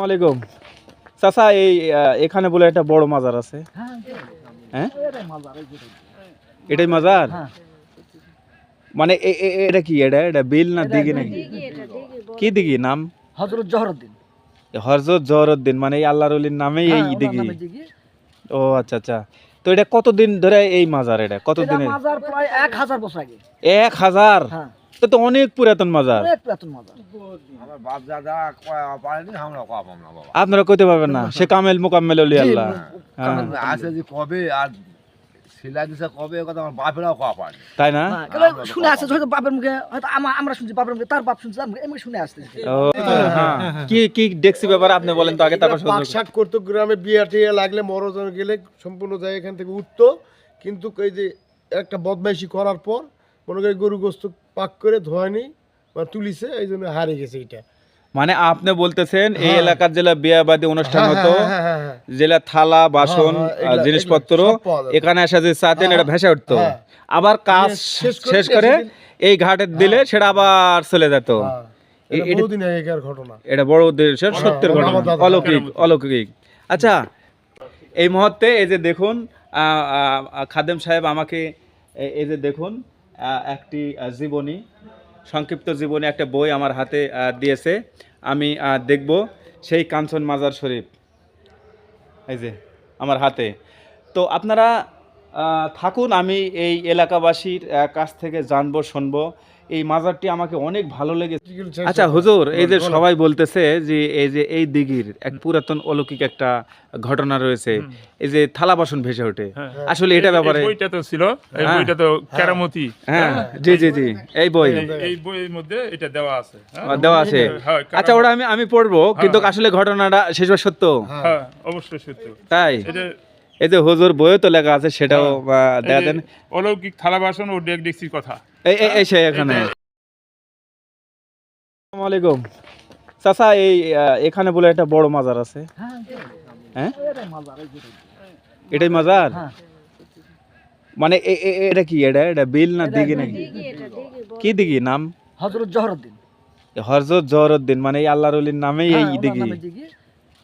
আসসালামু আলাইকুম। চাচা এই এখানে বলে একটা বড় মাজার আছে। হ্যাঁ। এটাই মাজার মানে এ- এ- এটা কি এটা এটা বিল না দিঘি নাকি? কি দিঘি নাম? হজরত জহরুদ্দিন। হরজত জহরুদ্দিন মানে এই আল্লাহর অলির নামেই এই হ্যাঁ, দিঘি। ও আচ্ছা আচ্ছা। তো এটা কতদিন ধরে এই মাজার এটা? কতদিন মাজার প্রায় এক হাজার বছর আগে। এক হাজার? হ্যাঁ। তো তো অনেক পুরাতন মাজার। অনেক পুরাতন মাজার। আমার বাপ দাদা পারেনি? আমরা কয়া পাম বাবা। আপনারা কইতে পারবেন না। সে কামেল মোকাম্মেল আল্লাহ। হ্যাঁ। কামেল আসে যে কবে আর শিলা দিছে কবে কথা আমার বাপেরাও কয়া পারেনি। তাই না? শুনে আসছে হয়তো বাপের মুখে হয়তো আমরা শুনছি বাপের মুখে তার বাপ শুনছে তার এমনি শুনে আসছে হ্যাঁ। কি কি দেখছি ব্যাপার আপনি বলেন তো আগে তারপর শুনব। করতো গ্রামে বিয়া টিয়া লাগলে মরজন গেলে সম্পূর্ণ যায় এখান থেকে উঠতো। কিন্তু এই যে একটা বদমাইশি করার পর মনে করি গরু গোস্ত পাক করে ধোয়নি বা তুলিছে এই জন্য হারিয়ে গেছে এটা। মানে আপনি বলতেছেন এই হ্যাঁ। এলাকার জেলা বিয়াবাদী অনুষ্ঠান হ্যাঁ, হতো হ্যাঁ। জেলা থালা বাসন জিনিসপত্র। এখানে এসে যে চাতেন এটা ভেসে উঠতো। আবার কাজ মানে শেষ করে শেষ করে এই ঘাটে দিলে সেটা আবার চলে যেত। এটা বড় দেশের সত্যের ঘটনা অলৌকিক অলৌকিক। আচ্ছা এই মুহূর্তে এই যে দেখুন খাদেম সাহেব আমাকে এই যে দেখুন একটি জীবনী, সংক্ষিপ্ত জীবনী একটা বই আমার হাতে দিয়েছে। আমি দেখব সেই কাঞ্চন মাজার শরীফ। এই যে, আমার হাতে। তো আপনারা থাকুন, আমি এই এলাকাবাসীর কাছ থেকে জানব, শুনব। এই মাজারটি আমাকে অনেক ভালো লেগেছে। আচ্ছা হুজুর এই যে সবাই বলতেছে যে এই যে এই দিঘির এক পুরাতন অলৌকিক একটা ঘটনা রয়েছে এই যে থালা বাসন ভেসে ওঠে। আসলে এটা ব্যাপারে এই বইটা তো ছিল এই হ্যাঁ। বইটা তো কেরামতি। হ্যাঁ জি জি জি এই বই। এই- বইয়ের মধ্যে এটা দেওয়া আছে। হ্যাঁ? দেওয়া আছে। হ্যাঁ, আচ্ছা ওটা আমি আমি পড়ব কিন্তু আসলে ঘটনাটা শেষ বার সত্য? হ্যাঁ অবশ্যই সত্য। তাই? এটা এই যে হুজুর বইও তো লেখা আছে সেটাও দেখা দেন। অলৌকিক থালা বাসন ও ডেক ডেক্সির কথা। এই এই- এই সে এখানে। আসসালামু আলাইকুম। চাচা এই এখানে বলে একটা বড় মাজার আছে। হ্যাঁ হ্যাঁ? এটাই মাজার এই এটাই মাজার? হ্যাঁ। মানে এটা কি? এটা এটা বিল না দিঘি নাকি? কি দিঘি? নাম? হজরত জহরুদ্দিন। হরজত জহরুদ্দিন মানে এই আল্লাহর নামেই এই হ্যাঁ, দিঘি।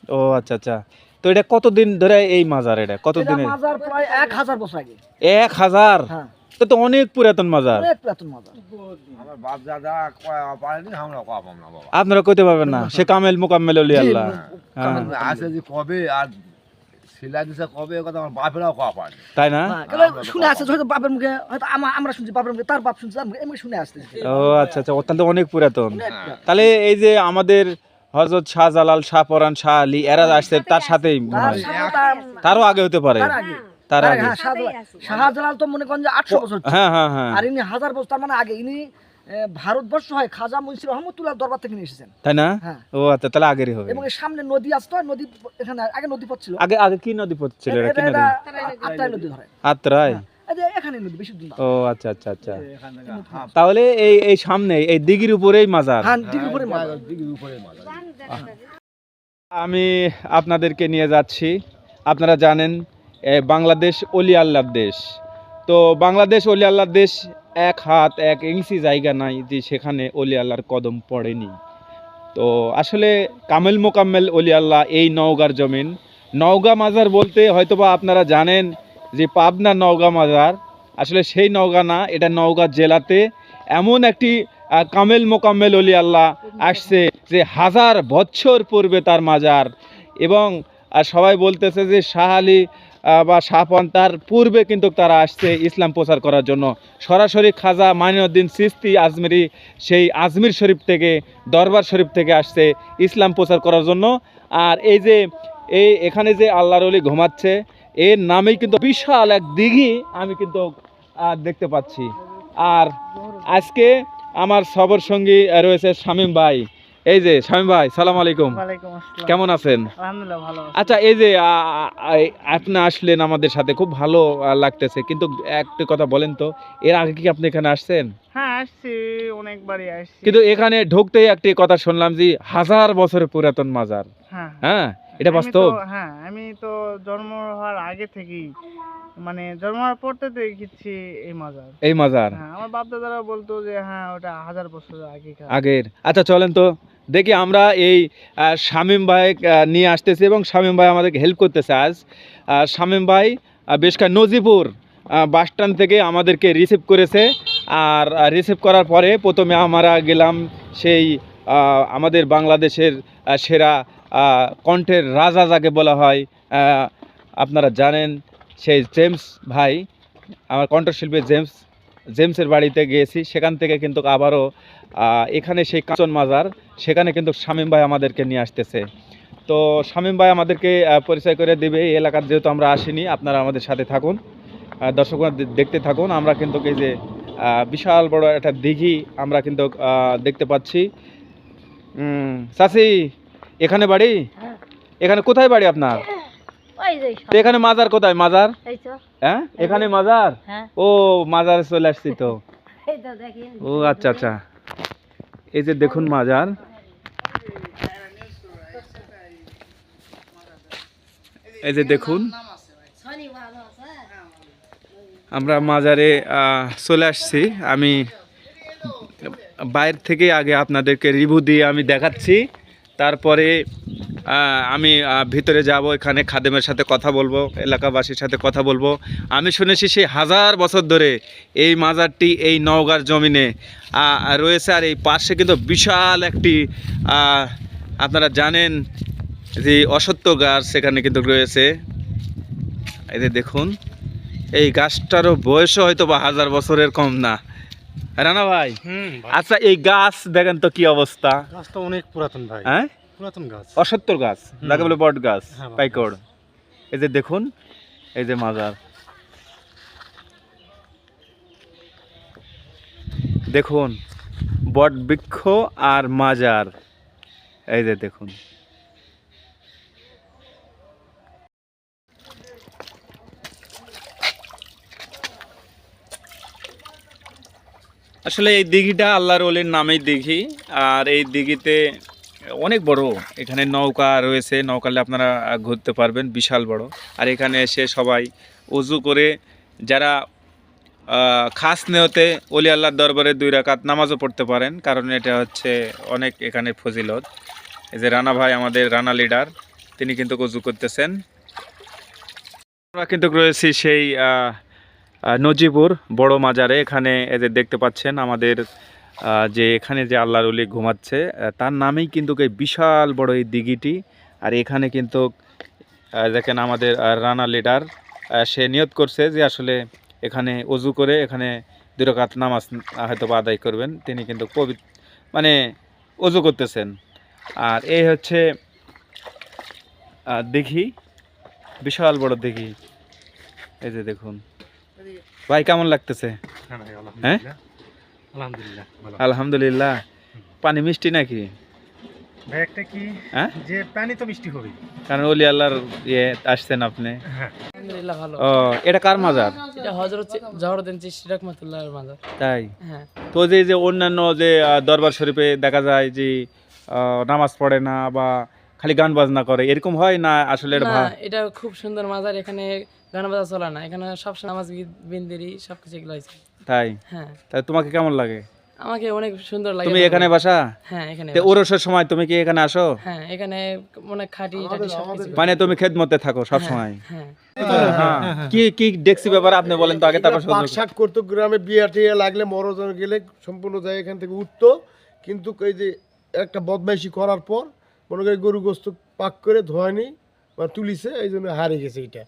ও আচ্ছা আচ্ছা। তো এটা কতদিন ধরে এই মাজার এটা? কতদিন মাজার প্রায় এক হাজার বছর আগে। এক হাজার? হ্যাঁ। তো তো অনেক পুরাতন মাজার। অনেক পুরাতন মাজার। আমার বাপ দাদা পারেনি আমরা কয়া পাম বাবা। আপনারা কইতে পারবেন না সে কামেল মোকাম্মেল অলি আল্লাহ। হ্যাঁ। আসে যে কবে আর শিলা দিছে কবে কথা আমার বাপেরাও কয়া পারেনি। তাই না? হ্যাঁ, শুনে আসছে হয়তো বাপের মুখে হয়তো আমরা শুনছি বাপের মুখে তার বাপ শুনছে শুনে আসছে। ও আচ্ছা আচ্ছা অত্যন্ত অনেক পুরাতন। তাহলে এই যে আমাদের হজরত শাহজালাল শাহপরান শাহ আলী এরা আসছে তার সাথেই তার হয়। সাথে তারও আগে হতে পারে। তার আগে। তার তার আগে। হ্যাঁ, শাহজালাল তো মনে করেন যে আটশো বছর। হ্যাঁ হ্যাঁ হ্যাঁ। আর ইনি হাজার বছর তার মানে আগে ইনি ভারতবর্ষ হয় খাজা মুন্সি রহমতুল্লাহ দরবার থেকে নিয়ে এসেছেন। তাই না? হ্যাঁ। ও আচ্ছা তাহলে আগেরই হবে। এবং সামনে নদী আসতো নদী এখানে আগে নদী পথ ছিল। আগে আগে কি নদী পথ ছিল? এটা এটা কি নদী? আত্রাই নদী ধরে। আত্রাই? এখানে নদী বেশি দূর ও আচ্ছা আচ্ছা আচ্ছা। তাহলে এই এই সামনে এই দিঘির উপরেই মাজার। হ্যাঁ দিঘির উপরে মাজার। দিঘির উপরে মাথা আমি আপনাদেরকে নিয়ে যাচ্ছি। আপনারা জানেন এ, বাংলাদেশ অলি আল্লাহর দেশ। তো বাংলাদেশ অলি আল্লাহর দেশ এক হাত এক ইঞ্চি জায়গা নাই যে সেখানে অলি আল্লাহর কদম পড়েনি। তো আসলে কামেল মোকাম্মেল অলি আল্লাহ এই নওগাঁর জমিন। নওগাঁ মাজার বলতে হয়তোবা আপনারা জানেন যে পাবনা নওগাঁ মাজার, আসলে সেই নওগাঁ না, এটা নওগাঁ জেলাতে এমন একটি কামেল মোকাম্মেল অলি আল্লাহ আসছে যে হাজার বছর পূর্বে তার মাজার এবং সবাই বলতেছে যে শাহ আলী বা শাহপান তার পূর্বে কিন্তু তারা আসছে ইসলাম প্রচার করার জন্য। সরাসরি খাজা মাইনুদ্দিন সিস্তি আজমেরি, সেই আজমির শরীফ থেকে, দরবার শরীফ থেকে আসছে ইসলাম প্রচার করার জন্য। আর এই যে, এই এখানে যে আল্লাহর অলি ঘুমাচ্ছে এর নামেই কিন্তু বিশাল এক দিঘি আমি কিন্তু দেখতে পাচ্ছি। আর আজকে আমার সবর সঙ্গী রয়েছে শামীম ভাই। এই যে শামীম ভাই সালাম আলাইকুম। কেমন আছেন। আচ্ছা এই যে আপনি আসলেন আমাদের সাথে খুব ভালো লাগতেছে। কিন্তু একটা কথা বলেন তো এর আগে কি আপনি এখানে আসছেন? হ্যাঁ আসছি অনেকবারই আসছি। কিন্তু এখানে ঢুকতেই একটি কথা শুনলাম যে হাজার বছরের পুরাতন মাজার। হ্যাঁ। হ্যাঁ? এটা বাস্তব? হ্যাঁ আমি তো জন্ম হওয়ার আগে থেকেই মানে জন্ম হওয়ার পর থেকে দেখেছি এই মাজার। এই মাজার? হ্যাঁ আমার বাপ দাদারা বলতো যে হ্যাঁ ওটা হাজার বছর আগে আগের। আচ্ছা চলেন তো দেখি আমরা এই শামীম ভাই নিয়ে আসতেছি এবং শামীম ভাই আমাদেরকে হেল্প করতেছে আজ। শামীম ভাই বেশ নজিপুর বাস স্ট্যান্ড থেকে আমাদেরকে রিসিভ করেছে। আর রিসিভ করার পরে প্রথমে আমরা গেলাম সেই আমাদের বাংলাদেশের সেরা কণ্ঠের রাজা যাকে বলা হয় আপনারা জানেন সেই জেমস ভাই, আমার কণ্ঠশিল্পী জেমস, জেমসের বাড়িতে গিয়েছি, সেখান থেকে কিন্তু আবারও এখানে সেই কাঁচন মাজার, সেখানে কিন্তু শামীম ভাই আমাদেরকে নিয়ে আসতেছে। তো শামীম ভাই আমাদেরকে পরিচয় করে দেবে, এই এলাকার যেহেতু আমরা আসিনি, আপনারা আমাদের সাথে থাকুন দর্শকরা দেখতে থাকুন, আমরা কিন্তু এই যে বিশাল বড় একটা দিঘি আমরা কিন্তু দেখতে পাচ্ছি। চাচি এখানে বাড়ি? হ্যাঁ। এখানে কোথায় বাড়ি আপনার? এখানে মাজার কোথায়? মাজার? হ্যাঁ? এখানে মাজার? হ্যাঁ। ও মাজারে চলে আসছি তো। ও আচ্ছা আচ্ছা। এই যে দেখুন মাজার। এই যে দেখুন। আমরা মাজারে চলে আসছি। আমি বাইরে থেকে আগে আপনাদেরকে রিভিউ দিয়ে আমি দেখাচ্ছি। তারপরে আমি ভিতরে যাব, এখানে খাদেমের সাথে কথা বলব, এলাকাবাসীর সাথে কথা বলব। আমি শুনেছি সেই হাজার বছর ধরে এই মাজারটি, এই নওগাঁর জমিনে রয়েছে। আর এই পাশে কিন্তু বিশাল একটি আপনারা জানেন যে অসত্য গাছ সেখানে কিন্তু রয়েছে। এই দেখুন, এই গাছটারও বয়সও হয়তো বা হাজার বছরের কম না। রানা ভাই? আচ্ছা এই গাছ দেখেন তো কি অবস্থা? অনেক পুরাতন ভাই। হ্যাঁ? পুরাতন গাছ। অসত্য গাছ যাকে বলে বট গাছ হ্যাঁ, পাইকড় এই যে দেখুন এই যে মাজার। দেখুন বট বৃক্ষ আর মাজার। এই যে দেখুন। আসলে এই দিঘিটা আল্লাহর ওলির নামেই দিঘি, আর এই দিঘিতে অনেক বড়। এখানে নৌকা রয়েছে, নৌকালে আপনারা ঘুরতে পারবেন, বিশাল বড়। আর এখানে এসে সবাই উজু করে যারা খাস নেওতে অলি আল্লাহর দরবারে দুই রাকাত নামাজও পড়তে পারেন, কারণ এটা হচ্ছে অনেক এখানে ফজিলত। এই যে রানা ভাই আমাদের রানা লিডার, তিনি কিন্তু উজু করতেছেন। আমরা কিন্তু রয়েছি সেই আহ, বড় মাজারে এখানে যে দেখতে পাচ্ছেন আমাদের যে এখানে যে আল্লাহর অলি ঘুমাচ্ছে তার নামেই কিন্তু এই বিশাল বড় এই দিঘিটি। আর এখানে কিন্তু দেখেন আমাদের রানা লিডার সে নিয়ত করছে যে আসলে এখানে অজু করে এখানে দুরকাত নামাজ হয়তো বা আদায় করবেন। তিনি কিন্তু পবিত্র মানে অজু করতেছেন। আর এই হচ্ছে দিঘি বিশাল বড় দেখি এই যে দেখুন। ভাই কেমন লাগতেছে? হ্যাঁ হ্যাঁ? আলহামদুলিল্লাহ পানি মিষ্টি নাকি? ভাই একটা কি? হ্যাঁ? যে পানি তো মিষ্টি হবে কারণ অলি আল্লাহর ইয়ে আসছেন আপনি। ও এটা কার মাজার? এটা হজরত জহরুদ্দিন চিশতি রহমতুল্লাহর মাজার। তাই? হ্যাঁ। তো যে যে অন্যান্য যে দরবার শরীফে দেখা যায় যে আহ, নামাজ পড়ে না বা খালি গান বাজনা করে এরকম হয় না আসলে এটা না এটা খুব সুন্দর মাজার এখানে গান বাজা চলে না এখানে সবসময় নামাজ বিন্দিরি সবকিছু এগুলো আছে তাই? হ্যাঁ। তাই তোমাকে কেমন লাগে? আমাকে অনেক সুন্দর লাগে তুমি এখানে বাসা? হ্যাঁ এখানে তো ওরসের সময় তুমি কি এখানে আসো? হ্যাঁ এখানে অনেক খাটি টাটি সবকিছু। মানে তুমি খেদমতে থাকো সব সময়? হ্যাঁ। হ্যাঁ কি কি দেখছি ব্যাপার আপনি বলেন তো আগে তারপর শুনব। পাকশাক করতো গ্রামে বিয়া টিয়া লাগলে মরজন গেলে সম্পূর্ণ যায় এখান থেকে উঠতো কিন্তু এই যে একটা বদমাইশি করার পর মনে করি গরু গোস্ত পাক করে ধোয়ানি বা তুলিছে এই জন্য হারিয়ে গেছে এটা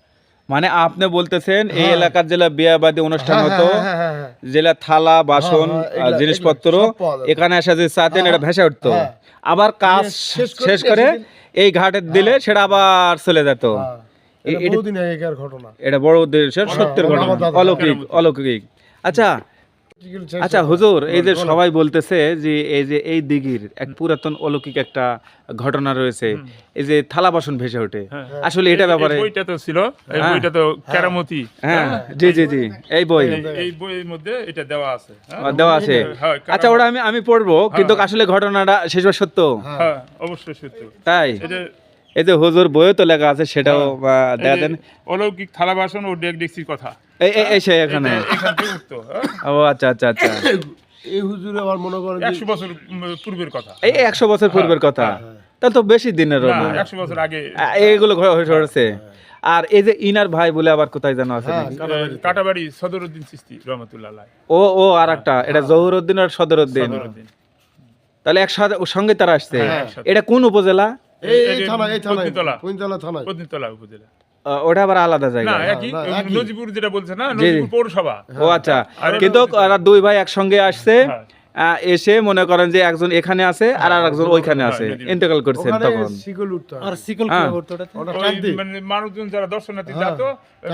মানে আপনি বলতেছেন এই হ্যাঁ। এলাকার জেলা বিয়াবাদী অনুষ্ঠান হ্যাঁ, হতো হ্যাঁ। জেলা থালা বাসন জিনিসপত্র। এখানে এসে যে চাতেন এটা ভেসে উঠতো। আবার কাজ শেষ করে এই ঘাটে দিলে সেটা আবার চলে যেত এটা বড় দেশের সত্যের ঘটনা অলৌকিক অলৌকিক আচ্ছা আচ্ছা হুজুর এই যে সবাই বলতেছে যে এই যে এই দিঘির এক পুরাতন অলৌকিক একটা ঘটনা রয়েছে এই যে থালা বাসন ভেসে ওঠে হ্যাঁ। আসলে এটা ব্যাপারে এই বইটা তো ছিল এই হ্যাঁ। বইটা তো কেরামতি। হ্যাঁ জি জি জি এই বই। এই- বইয়ের মধ্যে এটা দেওয়া আছে। হ্যাঁ? দেওয়া আছে। হ্যাঁ, আচ্ছা ওটা আমি আমি পড়ব কিন্তু আসলে ঘটনাটা শেষ সত্য? হ্যাঁ অবশ্যই সত্য। তাই? এটা এই যে হুজুর বইও তো লেখা আছে সেটাও দেখা দেন। অলৌকিক থালা বাসন ও ডেক ডেকচির কথা। এই এই- এই সে এখানে। এখান থেকে উঠতো হ্যাঁ? ও আচ্ছা আচ্ছা আচ্ছা। এই হুজুরে আবার মনে করেন যে- একশো বছর পূর্বের কথা। এই একশো বছর পূর্বের কথা। তা তো বেশি দিনেরও না না একশো বছর আগে। এইগুলো হয়ে হয়েছে আর এই যে ইনার ভাই বলে আবার কোথায় যেন আছে হ্যাঁ। কাটাবাড়ি। সদরউদ্দিন চিস্তি রহমতুল্লাহ ও ও আর একটা এটা জহুরউদ্দিন আর সদরউদ্দিন সদরউদ্দিন তাহলে একসাথে সঙ্গে তারা আসছে। হ্যাঁ, এটা কোন উপজেলা? এই এই এই যে থানা এই থানায় পত্নীতলা। পৈনতলা থানায় পত্নীতলা উপজেলা ওটা আবার আলাদা জায়গা। নজিপুর যেটা বলছে না। নজিপুর পৌরসভা ও আচ্ছা কিন্তু দুই ভাই একসঙ্গে আসছে হ্যাঁ। এসে মনে করেন যে একজন এখানে আছে আর আরেকজন ওইখানে হ্যাঁ, আছে নদীর- ইন্তেকাল করছেন তখন। উঠতে। আর শিকল হ্যাঁ। টানতে মানে মানুষজন যারা দর্শনার্থী হ্যাঁ, যেত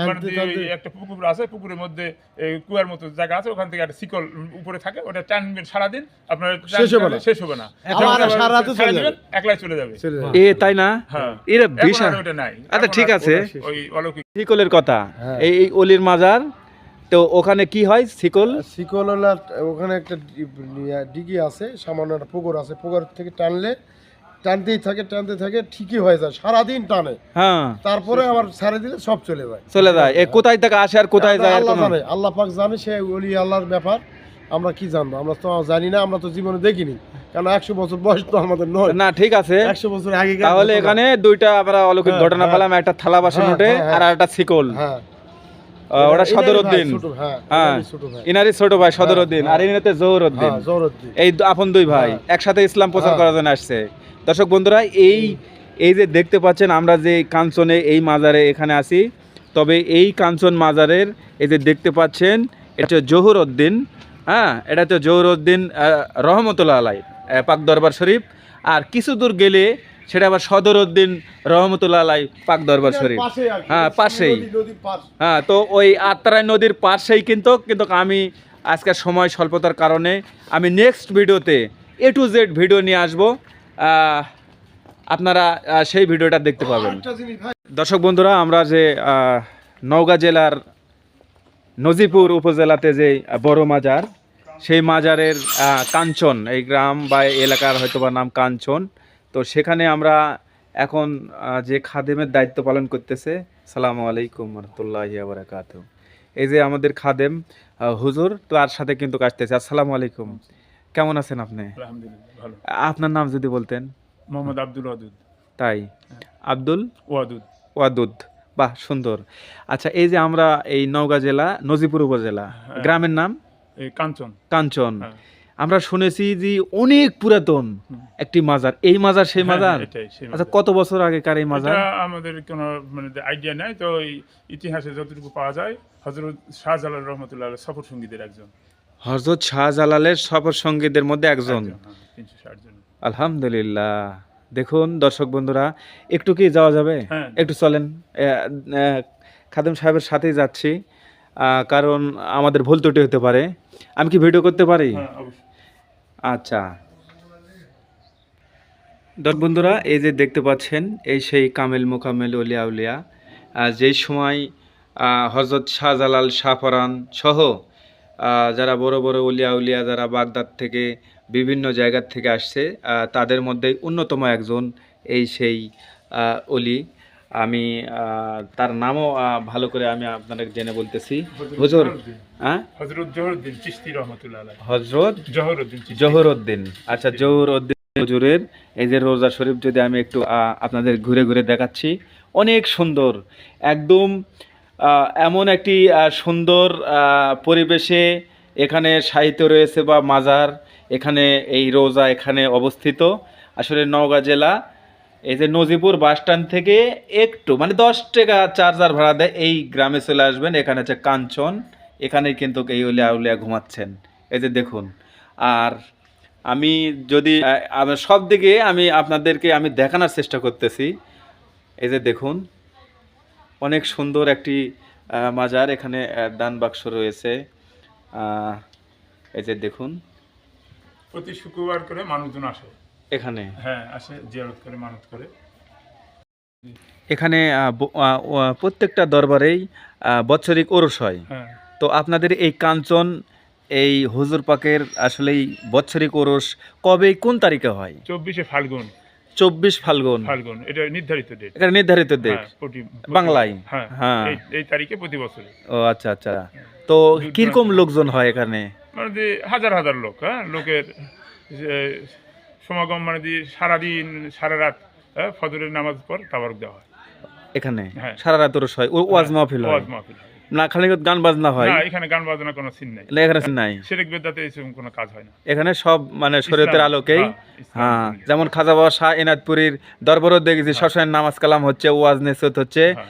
মানে একটা পুকুর আছে পুকুরের মধ্যে এই কুয়ার মতো জায়গা আছে ওখান থেকে একটা শিকল উপরে থাকে ওটা টানবেন সারাদিন আপনার শেষ হবে না। শেষ হবে না। আবার সারা রাতে চলে দিবেন, একলাই চলে যাবে। এ তাই না? হ্যাঁ। এরা বিশাল। ওটা নাই। আচ্ছা, ঠিক আছে। ওই অলৌকিক শিকলের কথা। এই এই অলির মাজার তো ওখানে কি হয়? শিকল? শিকল হলো ওখানে একটা ডিগি আছে সামান্য একটা পুকুর আছে পুকুর থেকে টানলে টানতেই থাকে টানতে থাকে ঠিকই হয়ে যায় সারাদিন টানে। হ্যাঁ। তারপরে আবার ছাড়ে দিলে সব চলে যায়। চলে যায়। এ কোথায় থেকে আসে আর কোথায় যায় আল্লাহ জানে আল্লাহ পাক জানে সে ওলি আল্লাহর ব্যাপার। আমরা কি জানব? আমরা তো জানি না আমরা তো জীবনে দেখিনি। কারণ একশো বছর বয়স তো আমাদের নয়। না ঠিক আছে। একশো বছর আগে তাহলে এখানে দুইটা আমরা অলৌকিক হ্যাঁ, ঘটনা হ্যাঁ। পেলাম একটা থালা বাসন হ্যাঁ, ওঠে আর একটা শিকল। হ্যাঁ। সদরউদ্দিন। হ্যাঁ। হ্যাঁ। ছোট ভাই। ছোট সদরউদ্দিন। আর ইনাতে জহুরউদ্দিন। হ্যাঁ এই আপন দুই ভাই হ্যাঁ। একসাথে ইসলাম প্রচার হ্যাঁ। করার জন্য আসছে। দর্শক বন্ধুরা এই এই যে দেখতে পাচ্ছেন আমরা যে কাঞ্চনে এই মাজারে এখানে আছি তবে এই কাঞ্চন মাজারের এই যে দেখতে পাচ্ছেন এটা হচ্ছে জহুরউদ্দিন। হ্যাঁ এটা হচ্ছে জহুরউদ্দিন রহমতুল্লাহ আলাই পাক দরবার শরীফ। আর কিছু দূর গেলে সেটা আবার সদরউদ্দিন রহমতুল্লাহ আলাই পাক দরবার শরীফ। হ্যাঁ, পাশেই। হ্যাঁ তো ওই আত্রাই নদীর পাশেই কিন্তু কিন্তু আমি আজকের সময় স্বল্পতার কারণে আমি নেক্সট ভিডিওতে এ টু জেড ভিডিও নিয়ে আসব। আপনারা সেই ভিডিওটা দেখতে পাবেন। দর্শক বন্ধুরা আমরা যে নওগাঁ জেলার নজিপুর উপজেলাতে যে বড় মাজার সেই মাজারের কাঞ্চন এই গ্রাম বা এলাকার হয়তো বা নাম কাঞ্চন তো সেখানে আমরা এখন যে খাদেমের দায়িত্ব পালন করতেছে সালামু আলাইকুম রহমতুল্লাহ বারাকাত এই যে আমাদের খাদেম হুজুর তার সাথে কিন্তু কাটতেছে আসসালামু আলাইকুম। কেমন আছেন আপনি? আপনার নাম যদি বলতেন। মোহাম্মদ আব্দুল ওয়াদুদ। তাই? আব্দুল? ওয়াদুদ। ওয়াদুদ। বাহ সুন্দর। আচ্ছা এই যে আমরা এই নওগাঁ জেলা নজিপুর উপজেলা হ্যাঁ। গ্রামের নাম? কাঞ্চন। কাঞ্চন। হ্যাঁ। আমরা শুনেছি যে অনেক পুরাতন একটি মাজার। এই মাজার সেই হ্যাঁ, মাজার? এটাই আচ্ছা কত বছর আগেকার এই মাজার? আমাদের কোনো মানে আইডিয়া নাই তো ইতিহাসে যতটুকু পাওয়া যায় হজরত শাহজালাল রহমতুল্লাহ সফর সঙ্গীদের একজন। হজরত শাহজালালের সফর সঙ্গীদের মধ্যে একজন। জন। আলহামদুলিল্লাহ। দেখুন দর্শক বন্ধুরা একটু কি যাওয়া যাবে? হ্যাঁ। একটু চলেন। খাদেম সাহেবের সাথেই যাচ্ছি। কারণ আমাদের ভুল ত্রুটি হতে পারে। আমি কি ভিডিও করতে পারি? হ্যাঁ আচ্ছা। দর্শক বন্ধুরা এই যে দেখতে পাচ্ছেন এই সেই কামেল মোকামেল উলিয়া উলিয়া যেই সময় হজরত শাহজালাল শাহফরান সহ যারা বড় বড় উলিয়া উলিয়া যারা বাগদাদ থেকে বিভিন্ন জায়গার থেকে আসছে তাদের মধ্যে অন্যতম একজন এই সেই অলি। আমি তার নামও ভালো করে আমি আপনাদের জেনে বলতেছি। হুজুর হ্যাঁ হজরত জহরুদ্দিন চিস্তি রহমতুল্লাহ হজরত জহরুদ্দিন চিশতি। আচ্ছা জহুরউদ্দিন হুজুরের এই যে রোজা শরীফ যদি আমি একটু আপনাদের ঘুরে ঘুরে দেখাচ্ছি অনেক সুন্দর একদম এমন একটি সুন্দর পরিবেশে এখানে সাহিত্য রয়েছে বা মাজার এখানে এই রোজা এখানে অবস্থিত। আসলে নওগাঁ জেলা এই যে নজিপুর বাস স্ট্যান্ড থেকে একটু মানে দশ টাকা চার্জার ভাড়া দেয়, এই গ্রামে চলে আসবেন, এখানে হচ্ছে কাঞ্চন এখানে কিন্তু এই উলিয়া উলিয়া ঘুমাচ্ছেন। এই যে দেখুন, আর আমি যদি সব দিকে আমি আপনাদেরকে আমি দেখানোর চেষ্টা করতেছি। এই যে দেখুন, অনেক সুন্দর একটি মাজার এখানে দান বাক্স রয়েছে। এই যে দেখুন। প্রতি শুক্রবার করে মানুষজন আসে। এখানে? হ্যাঁ আসে জিয়ারত করে মানত করে। এখানে প্রত্যেকটা দরবারেই বৎসরিক ওরস হয়। হ্যাঁ। তো আপনাদের এই কাঞ্চন এই হুজুর পাকের আসলেই বৎসরিক ওরস কবে কোন তারিখে হয়? চব্বিশে ফাল্গুন। চব্বিশ ফাল্গুন। ফাল্গুন এটা নির্ধারিত ডেট এটা নির্ধারিত দেখ বাংলায়? হ্যাঁ হ্যাঁ। এই তারিখে প্রতি বছর। ও আচ্ছা আচ্ছা। তো কীরকম লোকজন হয় এখানে? মানে হাজার হাজার লোক হ্যাঁ লোকের সমাগম মানে যে সারাদিন সারা রাত হ্যাঁ ফজরের নামাজ পর তাবারক দেওয়া হয়। এখানে? হ্যাঁ। সারা রাত ওরস হয়? ওয়াজ মাহফিল হয়? ওয়াজ মাহফিল না খালি গান বাজনা হয়? না এখানে গান বাজনা কোনো সিন নেই। এখানে নাই? শিরক বেদাতে এরকম কোনো কাজ হয় না। এখানে সব মানে শরীয়তের আলোকেই হ্যাঁ, হ্যাঁ। যেমন খাজা বাবা শাহ এনাদপুরীর দরবারও দেখেছি সবসময় নামাজ কালাম হচ্ছে ওয়াজ নেসত হচ্ছে। হ্যাঁ।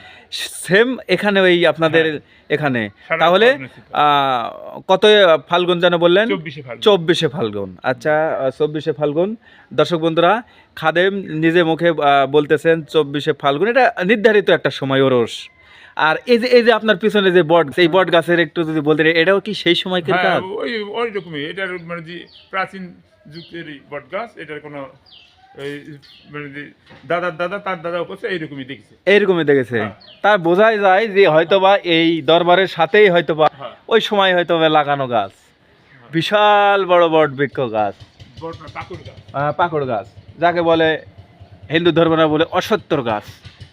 সেম এখানে ওই আপনাদের এখানে। তাহলে কত ফাল্গুন যেন বললেন? চব্বিশে ফাল্গুন। আচ্ছা চব্বিশে ফাল্গুন। দর্শক বন্ধুরা খাদেম নিজে মুখে বলতেছেন চব্বিশে ফাল্গুন। এটা নির্ধারিত একটা সময় ওরস। আর এই যে এই যে আপনার পিছনে যে বট এই বট গাছের একটু যদি বলতে এটাও কি সেই সময়কার হ্যাঁ কাজ? ওই ওই রকমই। এটার মানে প্রাচীন যুগের বট গাছ এটার কোনো ওই মানে দাদার দাদা তার দাদা উপস্থিত এইরকমই দেখছে। এইরকমই দেখেছে। হ্যাঁ। তার বোঝাই যায় যে হয়তোবা এই দরবারের সাথেই হয়তোবা হ্যাঁ। ওই সময় হয়তোবা লাগানো গাছ। বিশাল বড় বট বৃক্ষ গাছ। পাকড় গাছ। যাকে বলে হিন্দু ধর্মরা বলে অসত্যর গাছ।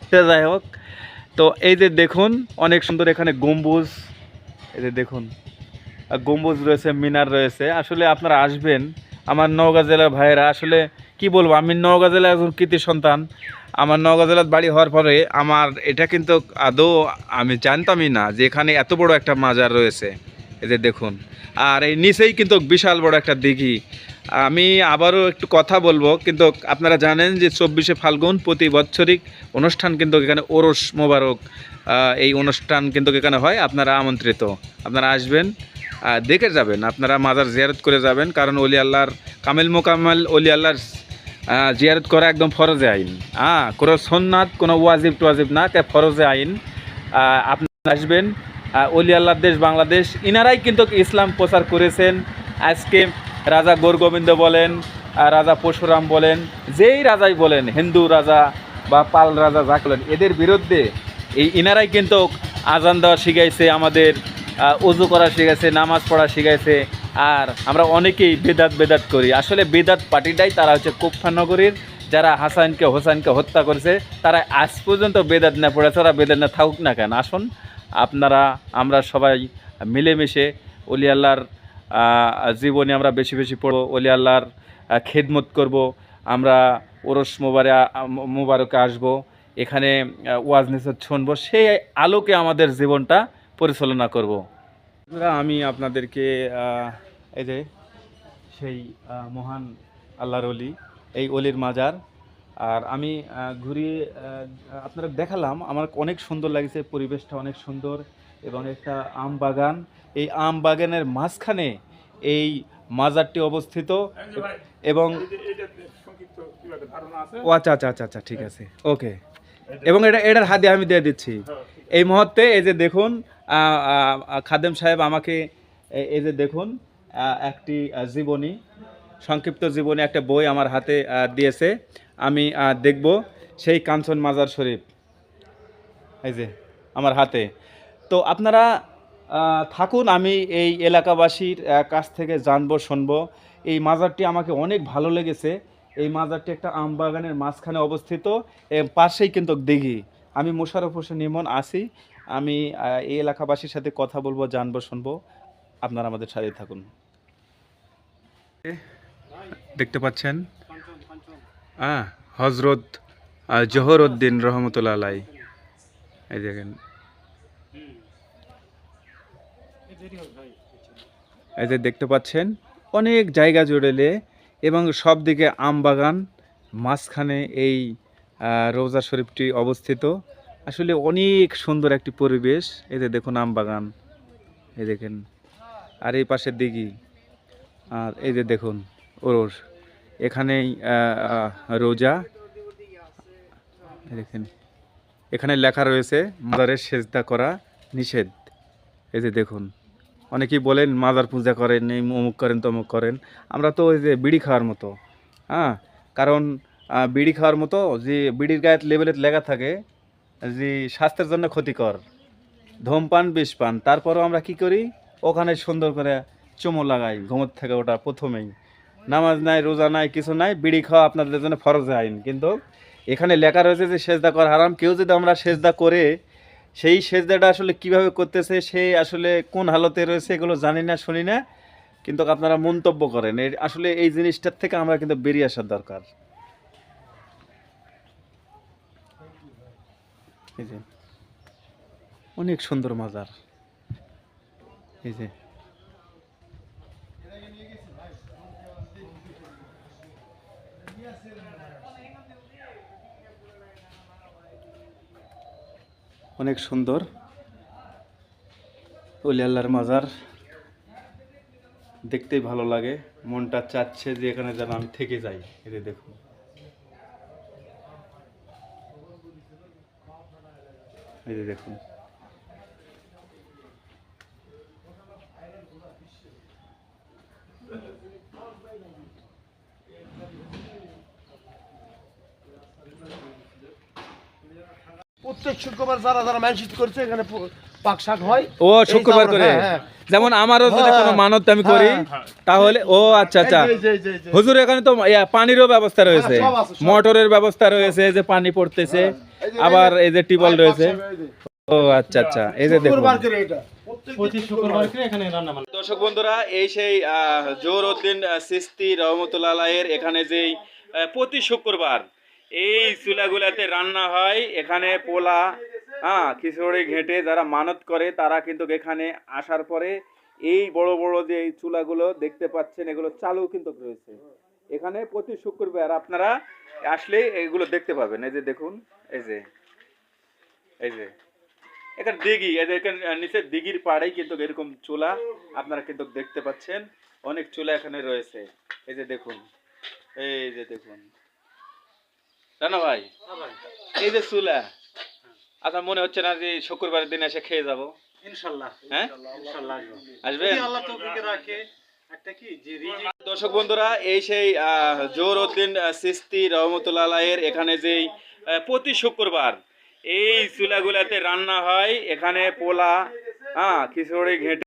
সে যাই হোক তো এই যে দেখুন অনেক সুন্দর এখানে গম্বুজ। এই যে দেখুন গম্বুজ রয়েছে মিনার রয়েছে। আসলে আপনারা আসবেন আমার নওগাঁ জেলার ভাইয়েরা, আসলে কি বলব, আমি নওগাঁ জেলার একজন কৃতি সন্তান। আমার নওগাঁ জেলার বাড়ি হওয়ার পরে আমার এটা কিন্তু আদৌ আমি জানতামই না যে এখানে এত বড় একটা মাজার রয়েছে। এই যে দেখুন, আর এই নিচেই কিন্তু বিশাল বড় একটা দিঘি। আমি আবারও একটু কথা বলব, কিন্তু আপনারা জানেন যে চব্বিশে ফাল্গুন প্রতি বৎসরিক অনুষ্ঠান কিন্তু এখানে ওরস মোবারক এই অনুষ্ঠান কিন্তু এখানে হয়। আপনারা আমন্ত্রিত, আপনারা আসবেন। দেখে যাবেন। আপনারা মাজার জিয়ারত করে যাবেন কারণ অলি আল্লাহর কামেল মোকামেল অলি আল্লাহর জিয়ারত করা একদম ফরজে আইন। হ্যাঁ কোনো সন্ন্যাত কোনো ওয়াজিব টোয়াজিব না কে ফরজে আইন। আহ, আপনারা আসবেন অলি আল্লাহর দেশ বাংলাদেশ ইনারাই কিন্তু ইসলাম প্রচার করেছেন। আজকে রাজা গোরগোবিন্দ বলেন রাজা পরশুরাম বলেন যেই রাজাই বলেন হিন্দু রাজা বা পাল রাজা যা এদের বিরুদ্ধে এই ইনারাই কিন্তু আজান দেওয়া শিখাইছে আমাদের অজু করা শিখেছে নামাজ পড়া শিখেছে আর আমরা অনেকেই বেদাত বেদাত করি। আসলে বেদাত পার্টিটাই তারা হচ্ছে কুফানগরীর যারা হাসানকে হোসানকে হত্যা করেছে, তারা আজ পর্যন্ত বেদাত না পড়েছে, ওরা বেদাত না থাকুক না কেন। আসুন, আপনারা, আমরা সবাই মিলেমিশে অলি আল্লাহর জীবনে আমরা বেশি বেশি পড়ব, অলি আল্লাহর খেদমত করব, আমরা ওরস মোবারে, মোবারকে আসব, এখানে ওয়াজ নিষেধ শুনব, সেই আলোকে আমাদের জীবনটা পরিচালনা করব। আমি আপনাদেরকে এই যে সেই মহান আল্লাহর অলি এই অলির মাজার। আর আমি ঘুরিয়ে আপনারা দেখালাম আমার অনেক সুন্দর লাগছে, পরিবেশটা অনেক সুন্দর এবং একটা আম বাগান। এই আম বাগানের মাঝখানে এই মাজারটি অবস্থিত। এবং ও আচ্ছা আচ্ছা আচ্ছা আচ্ছা ঠিক আছে। ওকে। এবং এটা, এটার হাতে আমি দিয়ে দিচ্ছি। এই মুহূর্তে এই যে দেখুন খাদেম সাহেব আমাকে এই যে দেখুন একটি জীবনী, সংক্ষিপ্ত জীবনী, একটা বই আমার হাতে দিয়েছে। আমি দেখব সেই কাঞ্চন মাজার শরীফ। এই যে, আমার হাতে। তো আপনারা থাকুন, আমি এই এলাকাবাসীর কাছ থেকে জানব, শুনব। এই মাজারটি আমাকে অনেক ভালো লেগেছে। এই মাজারটি একটা আম বাগানের মাঝখানে অবস্থিত। পাশেই কিন্তু দিঘি। আমি মোশারফ হোসেন ইমন আসি আমি এই এলাকাবাসীর সাথে কথা বলব, জানব, শুনব। আপনারা আমাদের সাথে থাকুন। দেখতে পাচ্ছেন? হ্যাঁ হজরত জহর উদ্দিন রহমতুল্লাহ আলাই। এই দেখেন। এই যে দেখতে পাচ্ছেন, অনেক জায়গা জুড়েলে এবং সব দিকে আম বাগান মাঝখানে এই রোজা শরীফটি অবস্থিত। আসলে অনেক সুন্দর একটি পরিবেশ। যে দেখুন আম বাগান। এই দেখেন। আর এই পাশের দিঘি। আর এই যে দেখুন ওরস। এখানেই রোজা। দেখেন। এখানে লেখা রয়েছে, মাজারের সেজদা করা নিষেধ। এই যে দেখুন। অনেকেই বলেন, মাজার পূজা করেন, এই অমুক করেন, তমুক করেন। আমরা তো ওই যে বিড়ি খাওয়ার মতো। হ্যাঁ? কারণ বিড়ি খাওয়ার মতো যে বিড়ির গায়ের লেবেলে লেখা থাকে যে স্বাস্থ্যের জন্য ক্ষতিকর। ধূমপান বিষ পান তারপরও আমরা কি করি? ওখানে সুন্দর করে চুমো লাগাই, ঘুমোর থেকে ওটা প্রথমেই। নামাজ নাই, রোজা নাই, কিছু নাই, বিড়ি খাওয়া আপনাদের জন্য ফরজ আইন। কিন্তু এখানে লেখা রয়েছে যে, সেজদা করা হারাম। কেউ যদি আমরা সেজদা করে, সেই সেজদাটা আসলে কীভাবে করতেছে, সে আসলে কোন হালতে রয়েছে, এগুলো জানি না, শুনি না। কিন্তু আপনারা মন্তব্য করেন। আসলে এই জিনিসটার থেকে আমরা কিন্তু বেরিয়ে আসার দরকার। এই যে। অনেক সুন্দর মাজার। এই যে। অনেক সুন্দর। অলি আল্লাহর মাজার। দেখতেই ভালো লাগে। মনটা চাচ্ছে যে এখানে যেন আমি থেকে যাই। এতে দেখুন। এই যে দেখুন। প্রত্যেক শুক্রবার যারা যারা মানসিক করছে এখানে পাক শাক হয়। ও শুক্রবার করে? হ্যাঁ, হ্যাঁ। যেমন আমারও যদি হ্যাঁ, কোনো মানত আমি করি হ্যাঁ, তাহলে ও আচ্ছা আচ্ছা। হুজুর এখানে তো পানিরও ব্যবস্থা রয়েছে। হ্যাঁ, সব। মোটরের ব্যবস্থা রয়েছে যে পানি পড়তেছে। আবার এই যে, টিউবওয়েল রয়েছে। ও আচ্ছা আচ্ছা। এই যে দেখুন। শুক্রবার করে এটা। প্রত্যেক প্রতি শুক্রবার করে এখানে রান্না বান্না। দর্শক বন্ধুরা এই সেই জোর উদ্দিন সিস্তি রহমতুল্লাহ আলাইয়ের এখানে যেই প্রতি শুক্রবার এই চুলাগুলাতে রান্না হয় এখানে পোলা হ্যাঁ খিচুড়ি ঘেঁটে যারা মানত করে তারা কিন্তু এখানে আসার পরে এই বড় বড় যে এই চুলাগুলো দেখতে পাচ্ছেন এগুলো চালু কিন্তু রয়েছে। এখানে প্রতি শুক্রবার আপনারা আসলে এগুলো দেখতে পাবেন। এই যে দেখুন এই যে এই যে এখানে দিঘি এই যে এখানে নিচে দিঘির পাড়েই কিন্তু এরকম চুলা আপনারা কিন্তু দেখতে পাচ্ছেন। অনেক চুলা এখানে রয়েছে। এই যে দেখুন এই যে দেখুন। জানো ভাই। এই যে চুলা আপনার মনে হচ্ছে না যে শুক্রবারের দিন এসে খেয়ে যাব? ইনশাল্লাহ হ্যাঁ? ইনশাল্লাহ আসব। আল্লাহ তৌফিকে রাখে একটা কি যে রিজিক দর্শক বন্ধুরা এই সেই জোর উদ্দিন সিস্তি রহমতুল্লাহ এর এখানে যেই প্রতি শুক্রবার এই চুলাগুলাতে রান্না হয় এখানে পোলা হ্যাঁ খিচুড়ি ঘেঁটে